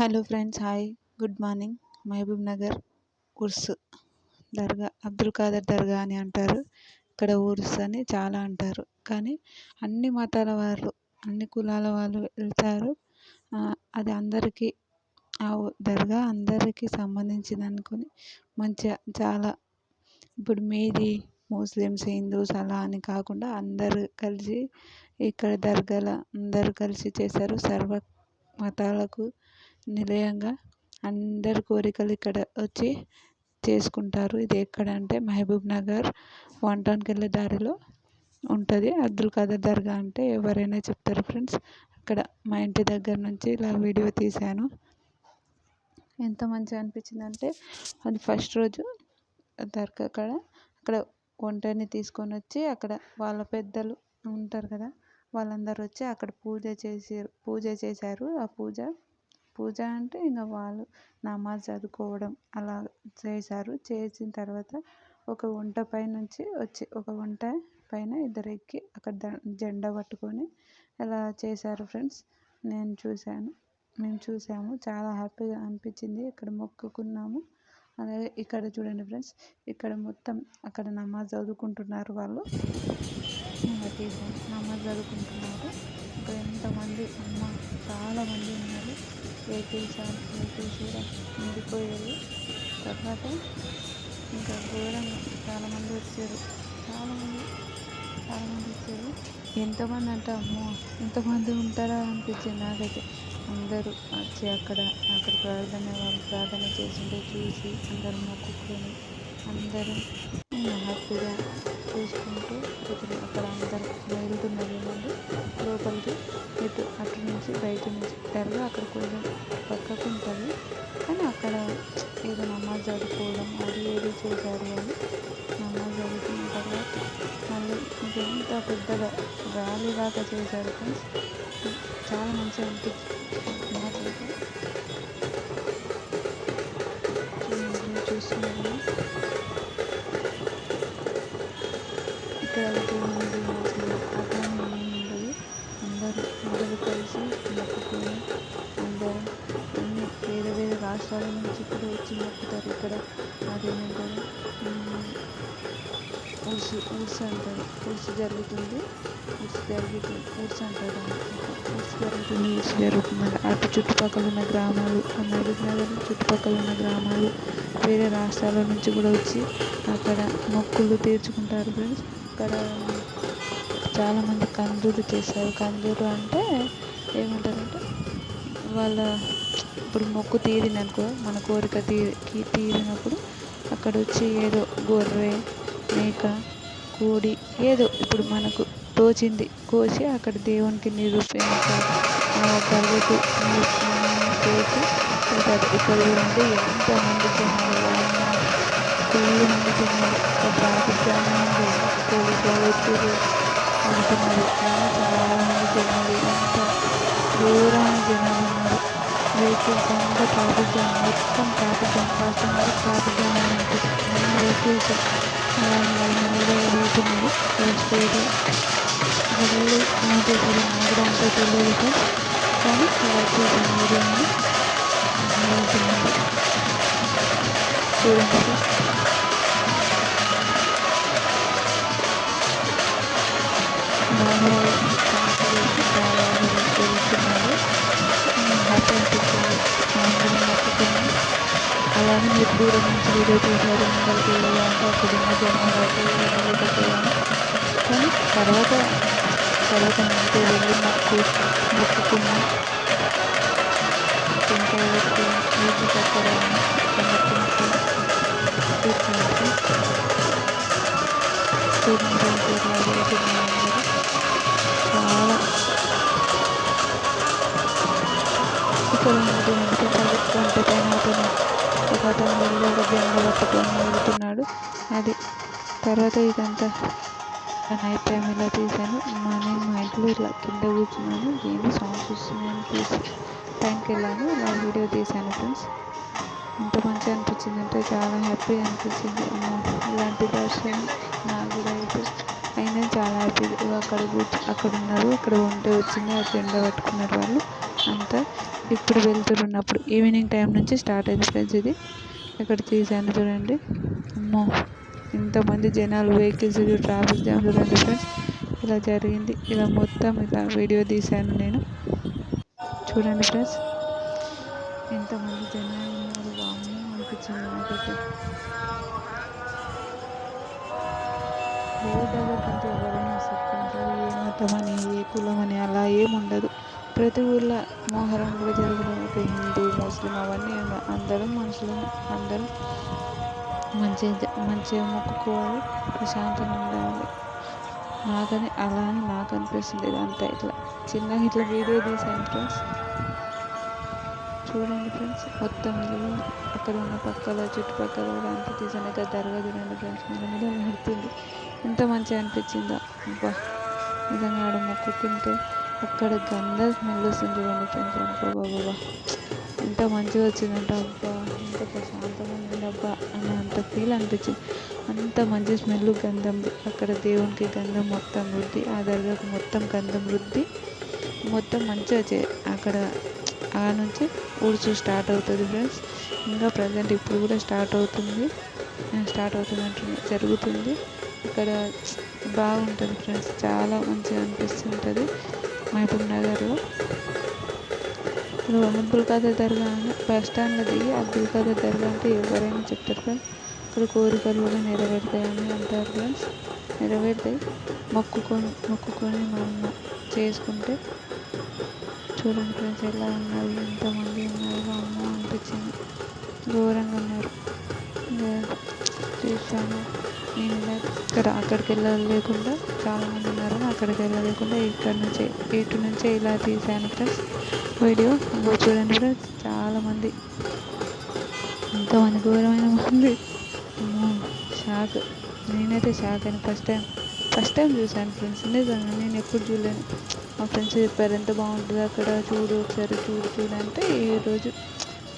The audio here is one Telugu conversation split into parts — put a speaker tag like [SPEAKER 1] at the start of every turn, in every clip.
[SPEAKER 1] Hello friends hi good morning Mahabub Nagar Urs Dargah Abdul Khader Dargah అని అంటారు. ఇక్కడ ఉర్స్ అని చాలా అంటారు. కానీ అన్ని మతాల వాళ్ళు అన్ని కులాల వాళ్ళు వెళ్తారు. అది అందరికీ ఆ దర్గా అందరికీ సంబంధించింది అనుకుని మంచిగా చాలా ఇప్పుడు మీది ముస్లిమ్స్ హిందూస్ అలా అని కాకుండా అందరూ కలిసి ఇక్కడ దర్గాలో అందరూ కలిసి చేశారు. సర్వ మతాలకు నిలయంగా అందరి కోరికలు ఇక్కడ వచ్చి చేసుకుంటారు. ఇది ఎక్కడ అంటే మహబూబ్ నగర్ వన్ టౌన్కి వెళ్ళే దారిలో ఉంటుంది. అబ్దుల్ ఖాదర్ దర్గా అంటే ఎవరైనా చెప్తారు ఫ్రెండ్స్. అక్కడ మా ఇంటి దగ్గర నుంచి ఇలా వీడియో తీశాను. ఎంత మంచిగా అనిపించింది అంటే అది ఫస్ట్ రోజు దర్గా కాడ అక్కడ ఒంటరిని తీసుకొని వచ్చి అక్కడ వాళ్ళ పెద్దలు ఉంటారు కదా వాళ్ళందరూ వచ్చి అక్కడ పూజ చేసి పూజ చేశారు. ఆ పూజ పూజ అంటే ఇంకా వాళ్ళు నమాజ్ చదువుకోవడం అలా చేశారు. చేసిన తర్వాత ఒక వంట పై నుంచి వచ్చి ఒక వంట పైన ఇద్దరు ఎక్కి అక్కడ జెండా పట్టుకొని అలా చేశారు ఫ్రెండ్స్. నేను చూశాను. మేము చూసాము. చాలా హ్యాపీగా అనిపించింది. ఇక్కడ మొక్కుకున్నాము. అలాగే ఇక్కడ చూడండి ఫ్రెండ్స్. ఇక్కడ మొత్తం అక్కడ నమాజ్ చదువుకుంటున్నారు వాళ్ళు. నమాజ్ చదువుకుంటున్నారు. ఇక్కడ ఎంతమంది? అమ్మ చాలామంది ఉన్నారు. వేపించాను వేపించి కూడా తర్వాత ఇంకా ఘోరంగా చాలామంది వచ్చారు. చాలామంది చాలామంది వచ్చారు. ఎంతమంది అంటే అమ్మో ఎంతమంది ఉంటారా అనిపించింది నాకైతే. అందరూ వచ్చి అక్కడ అక్కడ ప్రార్థన వాళ్ళు ప్రార్థన చేసింటే చూసి అందరూ మొక్కుకొని అందరూ హ్యాపీగా చూసుకుంటూ అక్కడ అందరూ వెళ్తున్నారు. లోపలికి ఇటు అటు నుంచి బయట నుంచి దర్గా అక్కడ కొంచెం పక్కకు ఉంటుంది. కానీ అక్కడ ఏదో నమాజ్ చదువుకోవడం అది ఏది చేశారు అని నమాజ్ చదువుకున్న తర్వాత మళ్ళీ ఇంకెంత పెద్దగా గాలి దాకా చేశారు ఫ్రెండ్స్. చాలా మంచిగా అనిపించింది. నాకైతే చూస్తున్నారు ఇక్కడ రాష్ట్రాల నుంచి కూడా వచ్చి మొక్కుతారు ఇక్కడ అదేమంటారు? ఉర్సు ఉర్సు అంటారు. ఉర్సు జరుగుతుంది. ఉర్సు జరుగుతుంది ఉర్సు అంటారు ఉర్సు జరుగుతుంది. ఉర్సు జరుగుతుంది అటు చుట్టుపక్కల ఉన్న గ్రామాలు మహబూబ్ నగర్ చుట్టుపక్కల ఉన్న గ్రామాలు వేరే రాష్ట్రాల నుంచి కూడా వచ్చి అక్కడ మొక్కులు తీర్చుకుంటారు ఫ్రెండ్స్. అక్కడ చాలామంది కందూరు చేస్తారు కందూరు అంటే ఏమంటారంటే వాళ్ళ ఇప్పుడు మొక్కు తీరిననుకో మన కోరిక తీరి తీరినప్పుడు అక్కడ వచ్చి ఏదో గొర్రె మేక కోడి ఏదో ఇప్పుడు మనకు తోచింది కోసి అక్కడ దేవునికి నిరూపించాలి గర్వకు కోసి ఇక్కడ ఉండి ఎంతమంది జనాలు ఫుల్ మంది జనాలు ట్రాఫిక్ జామ్ అయింది జనాలు జనాలు ఉన్నారు వెహికల్స్ అంతా ట్రాఫిక్ జామ్ మొత్తం ట్రాఫిక్ జామ్ కాస్తున్నారు ట్రాఫిక్ జామ్ అయింది అన్ని వెహికల్స్ మెల్లగా వెళ్తున్నాయి స్పీడ్ వెళ్ళి ఏం చేశారు నాకు కూడా అలానే మీరు దూరం నుంచి వీడియో చూసారు ముందరికి వెళ్ళాలంటే అక్కడ ఉన్న జనాలు వెళ్ళకపోయాను కానీ తర్వాత తర్వాత ఇంటికి వెళ్ళి మొక్కు మొక్కుకున్నాం టెంకాయ పెట్టి నీటి చక్కెర సమర్పించి తీర్చినట్టు చూడండి అందరూ చాలా ఇక్కడ ఉన్నది వంట పైన అతను ఒక అతను ఒక జెండా పట్టుకొని వెళ్తున్నాడు అది తర్వాత ఇదంతా నైట్ టైం ఇలా తీశాను? మా నేను మా ఇంట్లో ఇలా కింద కూర్చున్నాను. నేను సాంగ్స్ వస్తున్నాయని తీసి టైంకి వెళ్ళాను. ఇలా వీడియో తీశాను ఫ్రెండ్స్. ఎంత మంచిగా అనిపించింది అంటే చాలా హ్యాపీగా అనిపించింది. ఇలాంటి దర్శనం నాకు కూడా అయితే అయినా చాలా హ్యాపీగా అక్కడ కూర్చు అక్కడ ఉన్నారు అక్కడ ఉంటే వచ్చింది ఆ ఎండ పట్టుకున్నారు వాళ్ళు. అంతా ఇప్పుడు వెళ్తున్నప్పుడు ఈవినింగ్ టైం నుంచి స్టార్ట్ అయింది ఫ్రెండ్స్ ఇది. ఇక్కడ తీసాను చూడండి. అమ్మో ఇంతమంది జనాలు వెహికల్స్ ట్రాఫిక్ జామ్ చూడండి ఫ్రెండ్స్ ఇలా జరిగింది. ఇలా మొత్తం ఇలా వీడియో తీశాను నేను. చూడండి ఫ్రెండ్స్ ఎంతమంది జనాలు ఉన్నారు. వామ్మో అనిపించింది నాకైతే. దేవుడి దగ్గరికి ఎవరైనా సత్తుంటారు ఏ మతం అని ఏ కులం అని అలా ఏముండదు. ఉండదు ప్రతి ఊళ్ళో మొహరం కూడా జరగడం హిందూ ముస్లిం అవన్నీ అందరూ మనుషులు అందరం మంచిగా మంచిగా మొక్కుకోవాలి ప్రశాంతంగా ఉండాలి. నాకని అలా అని నాకు అనిపిస్తుంది ఇదంతా ఇట్లా. చిన్న ఇట్లా వీడియో తీసాను ఫ్రెండ్స్. చూడండి ఫ్రెండ్స్ మొత్తం అక్కడ ఉన్న పక్కల చుట్టుపక్కల కూడా అంతా తీసాను. ఇక్కడ దర్గా చూడండి ఫ్రెండ్స్ మీద మీద నడుతుంది ఎంత మంచిగా అనిపించిందో. అబ్బా! నిజంగా ఆడ మొక్కుకుంటే అక్కడ గంధ స్మెల్ వస్తుంది చూడండి ఫ్రెండ్స్. అబ్బా బాబా ఎంత మంచిగా వచ్చిందంట అబ్బా ఎంత ప్రశాంతంగా ఉంది అబ్బా అని అంత ఫీల్ అనిపించింది. అంత మంచి స్మెల్ గంధం అక్కడ దేవునికి గంధం మొత్తం రుద్ది ఆ దర్గాకు మొత్తం గంధం రుద్ది మొత్తం మంచిగా చే అక్కడ ఆ నుంచి ఊడ్చు స్టార్ట్ అవుతుంది ఫ్రెండ్స్. ఇంకా ప్రజెంట్ ఇప్పుడు కూడా స్టార్ట్ అవుతుంది. స్టార్ట్ అవుతున్నట్టు జరుగుతుంది. ఇక్కడ బాగుంటుంది ఫ్రెండ్స్. చాలా మంచిగా అనిపిస్తుంటుంది. మహబూబ్ నగర్లో ఇప్పుడు అబ్దుల్ ఖాదర్ దర్గా అని బస్ స్టాండ్లో దిగి అబ్దుల్ ఖాదర్ దర్గా అంటే ఎవరైనా చెప్తారు ఫ్రెండ్స్. ఇక్కడ కోరికలు కూడా నెరవేరుతాయని అంటారు ఫ్రెండ్స్. నెరవేరుతాయి. మొక్కుకొని మొక్కుకొని మనం చేసుకుంటే చూడండి ఫ్రెండ్స్ ఎలా ఉన్నది ఎంతమంది ఉన్నారు అమ్మ అనిపించింది. ఘోరంగా వచ్చాను నేను ఇక్కడ అక్కడికి వెళ్ళలేకుండా చాలామంది ఉన్నారు. అక్కడికి వెళ్ళలేకుండా ఇక్కడ నుంచే ఇటు నుంచే ఇలా తీసాను ఫ్రెండ్స్. వీడియో ఇంకో చూడండి ఫ్రెండ్స్. చాలామంది ఎంతో అనుకూలమైన ఉంది. షాక్. నేనైతే షాక్ అని ఫస్ట్ టైం ఫస్ట్ టైం చూశాను ఫ్రెండ్స్. నిజంగా నేను ఎప్పుడు చూడలేను. మా ఫ్రెండ్స్ చెప్పారు ఎంత బాగుంటుంది అక్కడ? చూడు ఒకసారి చూడు చూడు అంటే ఈరోజు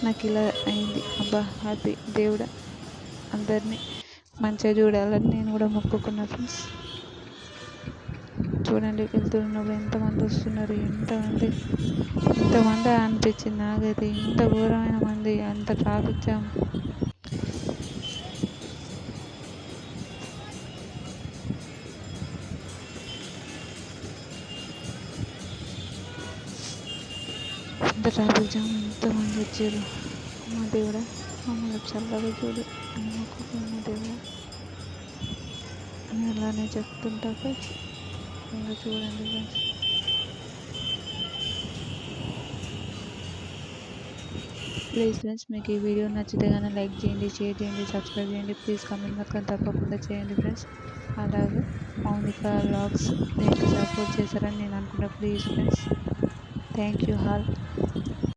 [SPEAKER 1] నాకు ఇలా అయింది. అబ్బా హ్యాపీ దేవుడా అందరినీ. మంచిగా చూడాలని నేను కూడా మొక్కుకున్నా ఫ్రెండ్స్. చూడండి వెళ్తున్నప్పుడు ఎంతమంది వస్తున్నారు ఎంతమంది ఎంతమంది అనిపించింది నాకైతే ఇంత ఘోరమైన మంది అంత ట్రాఫిక్ జామ్ ఎంత ట్రాఫిక్ జామ్ ఎంతమంది వచ్చారు. మా దేవుడా. మమ్మల్ని చల్లగా చూడు. మొక్కుకున్న అని అలానే చెప్తుంటాక ఇంకా చూడండి ఫ్రెండ్స్. ప్లీజ్ ఫ్రెండ్స్ మీకు ఈ వీడియో నచ్చితే కానీ లైక్ చేయండి షేర్ చేయండి సబ్స్క్రైబ్ చేయండి. ప్లీజ్ కమెంట్ మాత్రం తప్పకుండా చేయండి ఫ్రెండ్స్. అలాగే మౌనిక లాగ్స్ నేను సపోర్ట్ చేశారని నేను అనుకుంటా. Please friends thank you hall